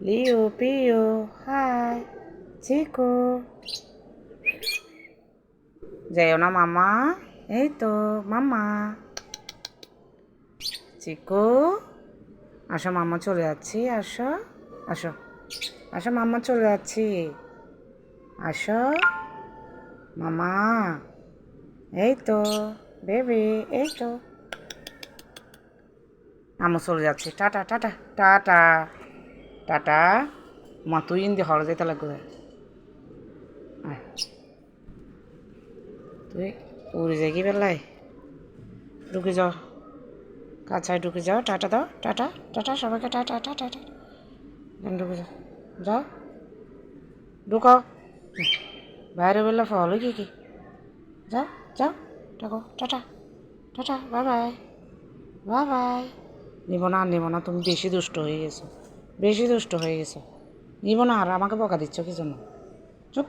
লিও পিও high চিকু যাইও না মামা এই তো মামা চিকু আসো মামা চলে যাচ্ছি আসো আসো আসো মামা চলে যাচ্ছি আসো মামা এই তো বেবি এই তো আমি চলে যাচ্ছি টাটা টাটা টাটা হরে যেতে লাগবে আয়। তুই উড়ে কি বেলায়? ঢুকে যাও। কাছায় ঢুকে যাও। টাটা দাও। টাটা টাটা, সবাইকে টাটা টাটা টাটা। ঢুকে যাও। যাও। ঢুকাও। বাইরে বেলা ফল কি কি? যাও যাও। ডাকো tata tata, bye by. Bye bye. নিব না নিব না, তুমি বেশি দুষ্ট হয়ে গেছো। বেশি দুষ্ট হয়ে গেছো। জীবন আর আমাকে বকা দিচ্ছ কি জন্য? চুপ।